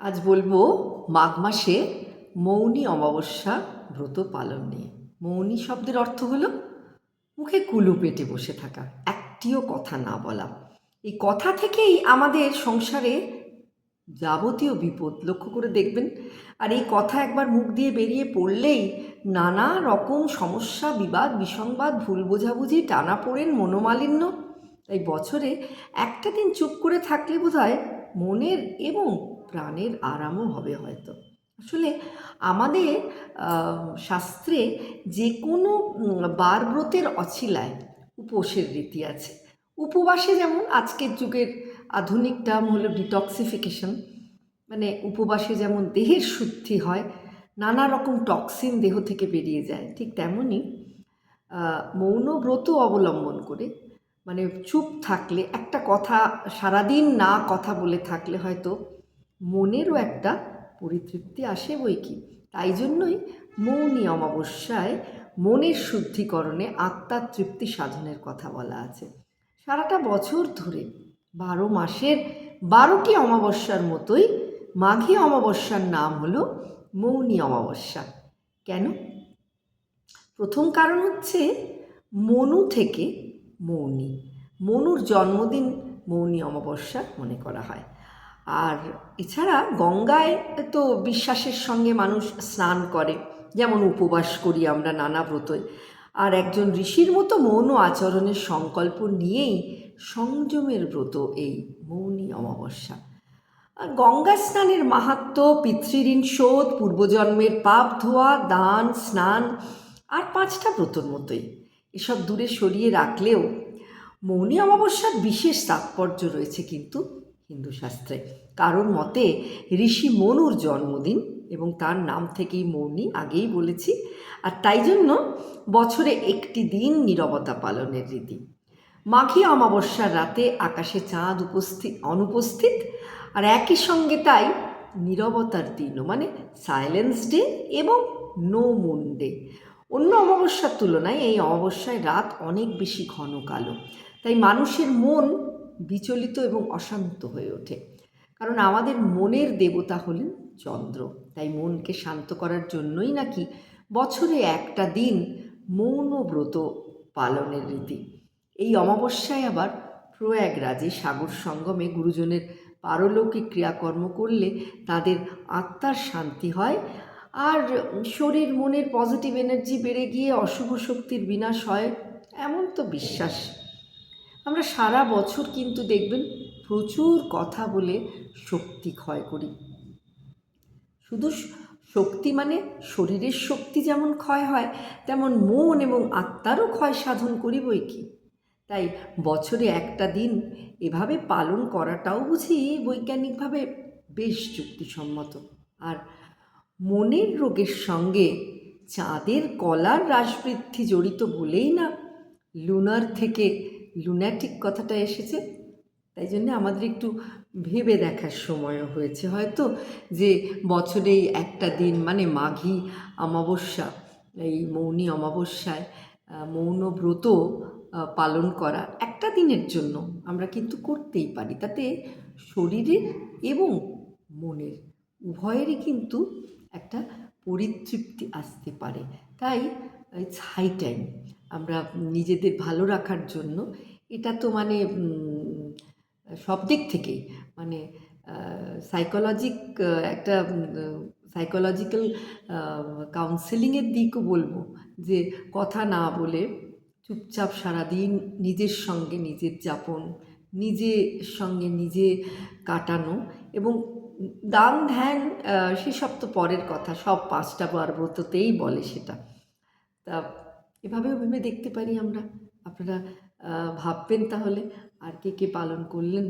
আজ বলব মাঘ মাসে মৌনী অমাবস্যা ব্রত পালন নিয়ে। মৌনী শব্দের অর্থ হলো মুখে কুলু পেটে বসে থাকা, একটিও কথা না বলা। এই কথা থেকেই আমাদের সংসারে যাবতীয় বিপদ লক্ষ্য করে দেখবেন। আর এই কথা একবার মুখ দিয়ে বেরিয়ে পড়লেই নানা রকম সমস্যা, বিবাদ, বিসংবাদ, ভুল বোঝাবুঝি টানা পড়েন মনোমালিন্য। তাই বছরে একটা দিন চুপ করে থাকলে বোধহয় মনের এবং প্রাণের আরামও হবে হয়তো। আসলে আমাদের শাস্ত্রে যে কোনো উম, বার ব্রতের অছিলায় উপোসের রীতি আছে। উপবাসে যেমন আজকের যুগের আধুনিক টার্ম হলো ডিটক্সিফিকেশন মানে উপবাসে যেমন দেহের শুদ্ধি হয় নানা রকম টক্সিন দেহ থেকে বেরিয়ে যায় ঠিক তেমনই মৌন ব্রত অবলম্বন করে। মানে চুপ থাকলে একটা কথা সারাদিন না কথা বলে থাকলে হয়তো মনেরও একটা পরিতৃপ্তি আসে বই কি তাই জন্যই মৌনী অমাবস্যায় মনের শুদ্ধিকরণে আত্মার তৃপ্তি সাধনের কথা বলা আছে। সারাটা বছর ধরে বারো মাসের বারোটি অমাবস্যার মতোই মাঘী অমাবস্যার নাম হলো মৌনী অমাবস্যা। কেন? প্রথম কারণ হচ্ছে মনু থেকে মৌনী। মনুর জন্মদিন মৌনী অমাবস্যা মনে করা হয়। আর এছাড়া গঙ্গায় তো বিশ্বাসের সঙ্গে মানুষ স্নান করে, যেমন উপবাস করি আমরা নানা ব্রতই। আর একজন ঋষির মতো মৌন আচরণের সংকল্প নিয়েই সংযমের ব্রত এই মৌনী অমাবস্যা। গঙ্গা স্নানের মাহাত্ম, পিতৃঋণ শোধ, পূর্বজন্মের পাপ ধোয়া, দান, স্নান, আর পাঁচটা ব্রতর মতোই। এসব দূরে সরিয়ে রাখলেও মৌনী অমাবস্যার বিশেষ তাৎপর্য রয়েছে কিন্তু হিন্দু শাস্ত্রে। কারোর মতে ঋষি মনুর জন্মদিন এবং তার নাম থেকেই মৌনি আগেই বলেছি। আর তাই জন্য বছরে একটি দিন নীরবতা পালনের রীতি। মাঘী অমাবস্যার রাতে আকাশে চাঁদ উপস্থিত অনুপস্থিত। আর একই সঙ্গে তাই নীরবতার দিনও মানে সাইলেন্স ডে এবং নো মুন ডে। অন্য অমাবস্যার তুলনায় এই অমাবস্যায় রাত অনেক বেশি ঘন কালো। তাই মানুষের মন বিচলিত এবং অশান্ত হয়ে ওঠে। কারণ আমাদের মনের দেবতা হলেন চন্দ্র। তাই মনকে শান্ত করার জন্যই নাকি বছরে একটা দিন মৌন ব্রত পালনের রীতি। এই অমাবস্যায় আবার প্রয়াগরাজে সাগর সঙ্গমে গুরুজনের পারলৌকিক ক্রিয়াকর্ম করলে তাদের আত্মার শান্তি হয় আর শরীর মনের পজিটিভ এনার্জি বেড়ে গিয়ে অশুভ শক্তির বিনাশ হয়, এমন তো বিশ্বাস আমরা সারা বছর কিন্তু দেখবেন প্রচুর কথা বলে শক্তি ক্ষয় করি। শুধু শক্তি মানে শরীরের শক্তি যেমন ক্ষয় হয়, তেমন মন এবং আত্মারও ক্ষয় সাধন করি বই কি? তাই বছরে একটা দিন এভাবে পালন করাটাও বুঝি বৈজ্ঞানিকভাবে বেশ যুক্তিসম্মত। আর মনের রোগের সঙ্গে চাঁদের কলার হ্রাসবৃদ্ধি জড়িত বলেই না, লুনার থেকে লুনাটিক কথাটা এসেছে, তাই জন্য আমাদের একটু ভেবে দেখার সময়ও হয়েছে। হয়তো যে বছরেই একটা দিন মানে মাঘী অমাবস্যা, এই মৌনী অমাবস্যায় মৌন ব্রত পালন করা একটা দিনের জন্য আমরা কিন্তু করতেই পারি। তাতে শরীরের এবং মনের, উভয়েরই কিন্তু একটা পরিতৃপ্তি আসতে পারে। তাই হাই টাইম আমরা নিজেদের ভালো রাখার জন্য, এটা তো মানে সব দিক থেকেই। মানে সাইকোলজিক একটা সাইকোলজিক্যাল কাউন্সেলিংয়ের দিকও বলব। যে কথা না বলে চুপচাপ সারাদিন নিজের সঙ্গে নিজের যাপন, নিজের সঙ্গে নিজে কাটানো এবং দান, ধ্যান সেসব তো পরের কথা, সব পাঁচটা বার বলে সেটা। তা এভাবেও ভেবে দেখতে পারি আমরা। আপনারা ভাববেন তাহলে আর কে কে পালন করলেন?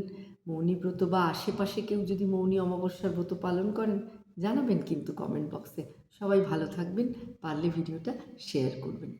মৌনী ব্রত বা আশেপাশে কেউ যদি মৌনী অমাবস্যার ব্রত পালন করেন, জানাবেন কিন্তু কমেন্ট বক্সে সবাই ভালো থাকবেন, পারলে ভিডিওটা শেয়ার করবেন।